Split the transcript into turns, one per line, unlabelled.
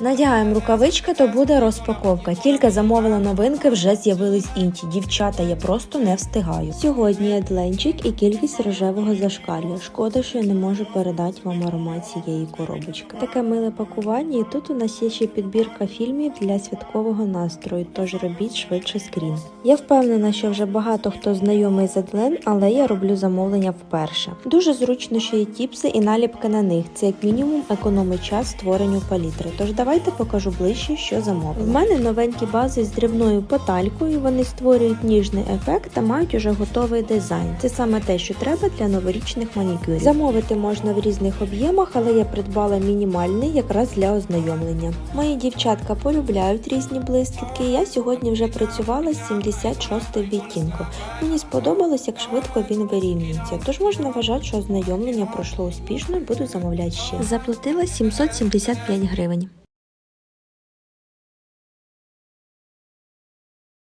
Надягаємо рукавички, то буде розпаковка. Тільки замовила новинки, вже з'явились інші. Дівчата, я просто не встигаю. Сьогодні є дленчик і кількість рожевого зашкалює. Шкода, що я не можу передати вам аромат цієї коробочки. Таке миле пакування, і тут у нас є ще підбірка фільмів для святкового настрою, тож робіть швидше скрін. Я впевнена, що вже багато хто знайомий з Адлен, але я роблю замовлення вперше. Дуже зручно, що є тіпси і наліпки на них. Це як мінімум економить час створенню палітри. Тож давайте покажу ближче, що замовила. В мене новенькі бази з дрібною поталькою. Вони створюють ніжний ефект та мають уже готовий дизайн. Це саме те, що треба для новорічних манікюрів. Замовити можна в різних об'ємах, але я придбала мінімальний якраз для ознайомлення. Мої дівчатка полюбляють різні блискітки. Я сьогодні вже працювала з 76 відтінком. Мені сподобалось, як швидко він вирівнюється. Тож можна вважати, що ознайомлення пройшло успішно. і Буду замовляти ще. Заплатила 775 гривень.